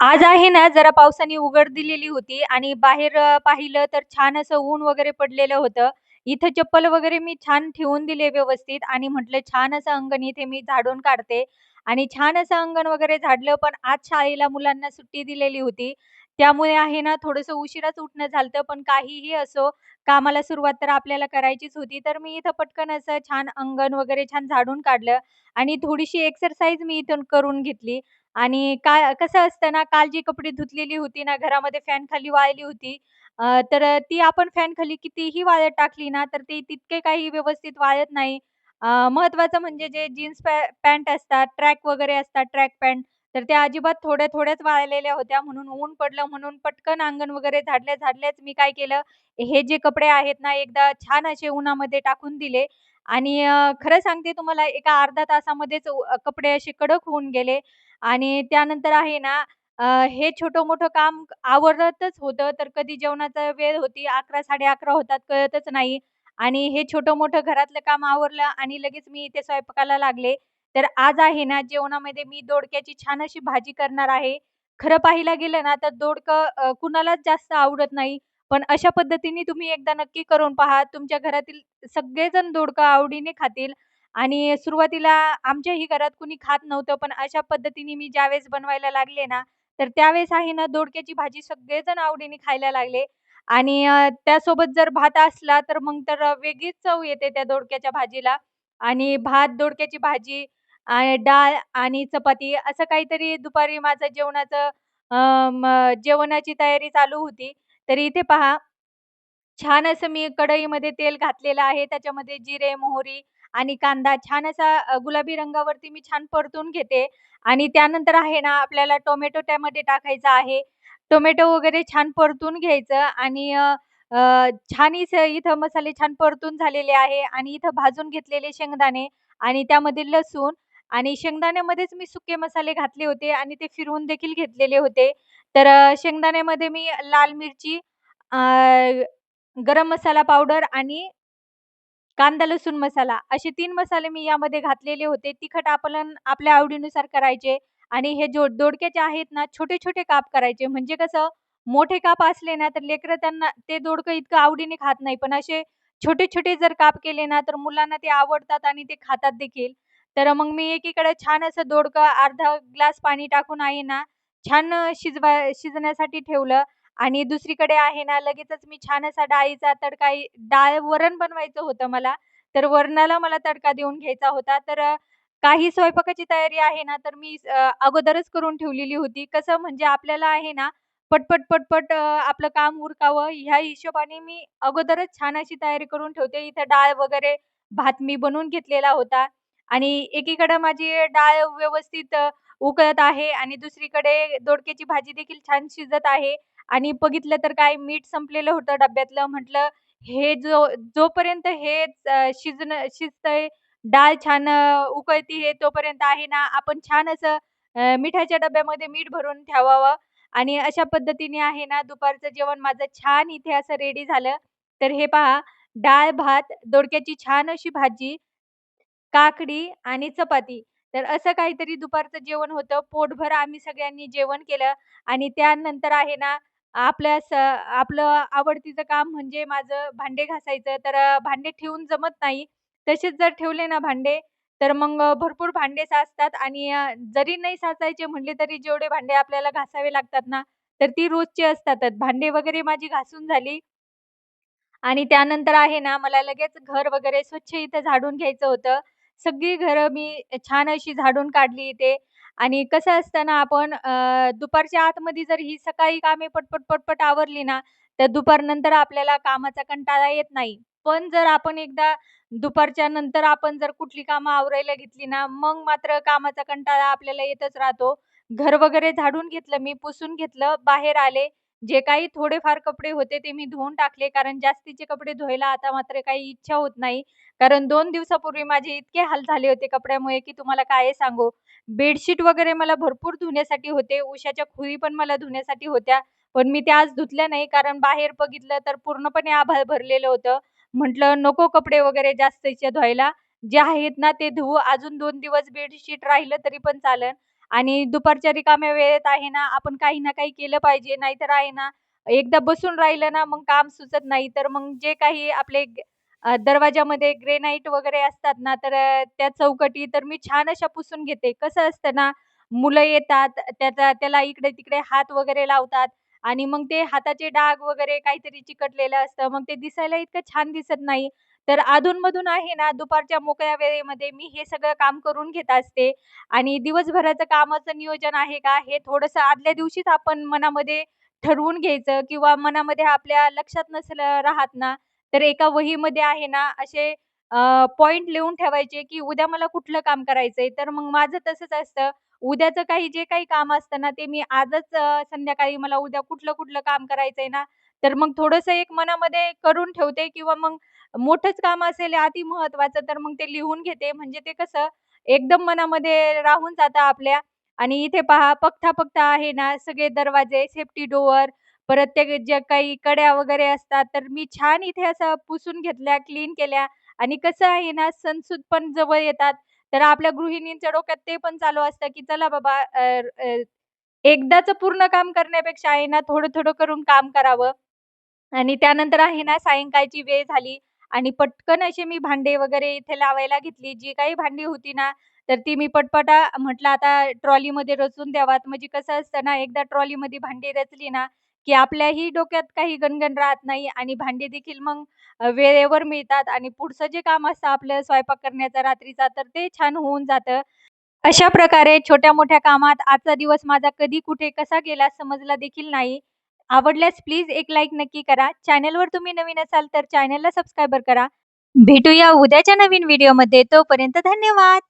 आज आहे ना, जरा पावसाने उघड दिलेली होती आणि बाहेर अ, पाहिलं तर छान असं ऊन वगैरे पडलेलं होतं. इथं चप्पल वगैरे मी छान ठेवून दिले व्यवस्थित आणि म्हटलं छान असं अंगण इथे मी झाडून काढते आणि छान असं अंगण वगैरे झाडलं. पण आज शाळेला मुलांना सुट्टी दिलेली होती. त्यामुळे आहे ना, थोडंसं उशिराच उठणं झालतं. पण काहीही असो, कामाला सुरुवात तर आपल्याला करायचीच होती. तर मी इथं पटकन असं छान अंगण वगैरे छान झाडून काढलं आणि थोडीशी एक्सरसाइज मी इथून करून घेतली. आणि का कसं असतं ना, काल जी कपडे धुतलेली होती ना, घरामध्ये फॅन खाली वाळली होती. अ, तर अ, ती आपण फॅन खाली कितीही वाळत टाकली ना, तर ते तितके काही व्यवस्थित वाळत नाही. अ, महत्त्वाचं म्हणजे जे जीन्स पॅ पॅन्ट असतात, ट्रॅक वगैरे असतात, ट्रॅक पॅन्ट, तर त्या अजिबात थोड्या-थोड्याच वाळलेल्या होत्या. म्हणून ऊन पडलं म्हणून पटकन अंगण वगैरे झाडल्या-झाडल्याच मी काय केलं, हे जे कपडे आहेत ना, एकदा छान असे उन्हामध्ये टाकून दिले आणि अ, खरं सांगते तुम्हाला एका अर्ध्या तासामध्येच अ, कपडे असे कडक होऊन गेले. आणि त्यानंतर आहे ना, हे छोटं-मोठं काम आवरतच होतं, तर कधी जेवणाचा वेळ होती अकरा साडे अकरा होतात कळतच नाही. आणि हे छोटं-मोठं घरातलं काम आवरलं आणि लगेच मी इथे स्वयंपाकाला लागले. तर आज आहे ना, जेवणामध्ये मी दोडक्याची छान अशी भाजी करणार आहे. खरं पाहायला गेलं ना, तर दोडकं कुणालाच जास्त आवडत नाही. पण अशा पद्धतीने तुम्ही एकदा नक्की करून पहा. तुमच्या घरातील सगळेजण दोडकं आवडीने खातील आणि सुरुवातीला आमच्याही घरात कुणी खात नव्हतं, पण अशा पद्धतीने मी ज्यावेळेस बनवायला लागले ना, तर त्यावेळेस आहे ना, दोडक्याची भाजी सगळेजण आवडीने खायला लागले आणि त्यासोबत जर भात असला, तर मग तर वेगळीच चव येते त्या दोडक्याच्या भाजीला आणि भात, दोडक्याची भाजी आणि डाळ आणि चपाती असं काहीतरी दुपारी माझं जेवणाचं जेवणाची तयारी चालू होती. तर इथे पहा छान असं मी कढईमध्ये तेल घातलेलं आहे. त्याच्यामध्ये जिरे, मोहरी आणि कांदा छान असा गुलाबी रंगावरती मी छान परतून घेते आणि त्यानंतर आहे ना, आपल्याला टोमॅटो त्यामध्ये टाकायचा आहे. टोमॅटो वगैरे छान परतून घ्यायचं आणि छान इथं इथं मसाले छान परतून झालेले आहे आणि इथं भाजून घेतलेले शेंगदाणे आणि त्यामध्ये लसूण आणि शेंगदाण्यामध्येच मी सुके मसाले घातले होते आणि ते फिरवून देखील घेतलेले होते. तर शेंगदाण्यामध्ये मी लाल मिरची गरम मसाला पावडर आणि कांदा लसूण मसाला असे तीन मसाले मी यामध्ये घातलेले होते. तिखट आपण आपल्या आवडीनुसार करायचे आणि हे जो दोडक्याचे आहेत ना, छोटे-छोटे काप करायचे. म्हणजे कसं मोठे काप असले ना, तर लेकरं त्यांना ते दोडकं इतकं आवडीने खात नाही. पण असे छोटे-छोटे जर काप केले ना, तर मुलांना ते आवडतात आणि ते खातात देखील. तर मग मी एकीकडे छान असं दोडकं अर्धा ग्लास पाणी टाकून आहे ना, छान शिजवा शिजण्यासाठी ठेवलं आणि दुसरीकडे आहे ना, लगेचच मी छान असा डाळीचा तडका डाळ वरण बनवायचं होतं मला. तर वरणाला मला तडका देऊन घ्यायचा होता. तर काही स्वयंपाकाची तयारी आहे ना, तर मी अगोदरच करून ठेवलेली होती. कसं म्हणजे आपल्याला आहे ना, पटपट, पटपट आपलं काम उरकावं ह्या हिशोबाने मी अगोदरच छान अशी तयारी करून ठेवते. इथं डाळ वगैरे भात मी बनवून घेतलेला होता आणि एकीकडे माझी डाळ व्यवस्थित उकळत आहे आणि दुसरीकडे दोडक्याची भाजी देखील छान शिजत आहे. आणि बघितलं तर काय मीठ संपलेलं होतं डब्यातलं. म्हटलं हे जो जोपर्यंत हे शिजणं शिजतंय, डाळ छान उकळती हे तोपर्यंत आहे ना, आपण छान असं मिठाच्या डब्यामध्ये मीठ भरून ठेवावं आणि अशा पद्धतीने आहे ना, दुपारचं जेवण माझं छान इथे असं रेडी झालं. तर हे पहा डाळ, भात, दोडक्याची छान अशी भाजी, काकडी आणि चपाती. तर असं काहीतरी दुपारचं जेवण होतं. पोटभर आम्ही सगळ्यांनी जेवण केलं आणि त्यानंतर आहे ना, आपल्या स आपलं आवडतीचं काम म्हणजे माझं भांडे घासायचं. तर भांडे ठेवून जमत नाही. तसेच जर ठेवले ना भांडे, तर मग भरपूर भांडे साचतात आणि जरी नाही साचायचे म्हणले तरी जेवढे भांडे आपल्याला घासावे लागतात ना, तर ती रोजची असतातच. भांडे वगैरे माझी घासून झाली आणि त्यानंतर आहे ना, मला लगेच घर वगैरे स्वच्छ इथं झाडून घ्यायचं होतं. सगळी घरं मी छान अशी झाडून काढली इथे आणि कसं असतं ना, आपण दुपारच्या आतमध्ये जर ही सकाळी कामे पटपट, पटपट आवरली ना, तर दुपारनंतर आपल्याला कामाचा कंटाळा येत नाही. पण जर आपण एकदा दुपारच्या नंतर आपण जर कुठली कामं आवरायला घेतली ना, मग मात्र कामाचा कंटाळा आपल्याला येतच राहतो. घर वगैरे झाडून घेतलं मी, पुसून घेतलं, बाहेर आले. जे काही थोडेफार कपडे होते ते मी धुवून टाकले, कारण जास्तीचे कपडे धुवायला आता मात्र काही इच्छा होत नाही. कारण दोन दिवसापूर्वी माझे इतके हाल झाले होते कपड्यामुळे, की तुम्हाला काय सांगू. बेडशीट वगैरे मला भरपूर धुण्यासाठी होते. उशाच्या खुरी पण मला धुण्यासाठी होत्या. पण मी त्या आज धुतल्या नाही, कारण बाहेर बघितलं तर पूर्णपणे आभाळ भरलेलं होतं. म्हटलं नको कपडे वगैरे जास्तीचे धुवायला. जे आहेत ना ते धुवू. अजून दोन दिवस बेडशीट राहिलं तरी पण चालेल. आणि दुपारच्या रिकाम्या वेळेत आहे ना, आपण काही ना काही केलं पाहिजे. नाहीतर आहे ना, एकदा बसून राहिलं ना, मग काम सुचत नाही. तर मग जे काही आपले अ, दरवाजामध्ये ग्रेनाईट वगैरे असतात ना, तर अ, त्या चौकटी तर मी छान अशा पुसून घेते. कसं असतं ना, मुलं येतात, त्याचा त्याला इकडे-तिकडे हात वगैरे लावतात आणि मग ते हाताचे डाग वगैरे काहीतरी चिकटलेलं असतं. मग ते दिसायला इतकं छान दिसत नाही. तर अधूनमधून आहे ना, दुपारच्या मोकळ्या वेळेमध्ये मी हे सगळं काम करून घेत असते आणि दिवसभराचं कामाचं नियोजन आहे का, हे थोडंसं आदल्या दिवशीच आपण मनामध्ये ठरवून घ्यायचं किंवा मनामध्ये आपल्या लक्षात नसलं राहत ना, तर एका वहीमध्ये आहे ना, असे पॉइंट लिहून ठेवायचे, की उद्या मला कुठलं काम करायचंय. तर मग माझं तसंच असतं. उद्याचं काही जे काही काम असतं ना, ते मी आजच संध्याकाळी मला उद्या कुठलं-कुठलं काम करायचंय ना, तर मग थोडंसं एक मनामध्ये करून ठेवते किंवा मग मोठंच काम असेल अति महत्त्वाचं, तर मग ते लिहून घेते. म्हणजे ते कसं एकदम मनामध्ये राहून जातं आपल्या आणि इथे पहा बघता-बघता आहे ना, सगळे दरवाजे, सेफ्टी डोअर, परत ते ज्या काही कड्या वगैरे असतात, तर मी छान इथे असं पुसून घेतल्या, क्लीन केल्या आणि कसं आहे ना, सणसूद पण जवळ येतात. तर आपल्या गृहिणींच्या डोक्यात ते पण चालू असतं, की चला बाबा एकदाच पूर्ण काम करण्यापेक्षा आहे ना, थोडं-थोडं करून काम करावं. आणि त्यानंतर आहे ना, सायंकाळची वेळ झाली आणि पटकन असे मी भांडे वगैरे इथे लावायला घेतली. जी काही भांडी होती ना, तर ती मी पटपटा म्हटलं आता ट्रॉलीमध्ये रचून द्यावात. म्हणजे कसं असतं ना, एकदा ट्रॉलीमध्ये भांडी रचली ना, की आपल्याही डोक्यात काही गणगण राहत नाही आणि भांडी देखील मग वेळेवर मिळतात आणि पुढचं जे काम असतं आपलं स्वयंपाक करण्याचा रात्रीचा, तर ते छान होऊन जातं. अशा प्रकारे छोट्या-मोठ्या कामात आजचा दिवस माझा कधी, कुठे, कसा गेला समजला देखील नाही. आवडल्यास प्लीज एक लाईक नक्की करा. चॅनलवर तुम्ही नवीन असाल तर चॅनलला सबस्क्राईबर करा. भेटूया उद्याच्या नवीन व्हिडिओमध्ये. तोपर्यंत धन्यवाद.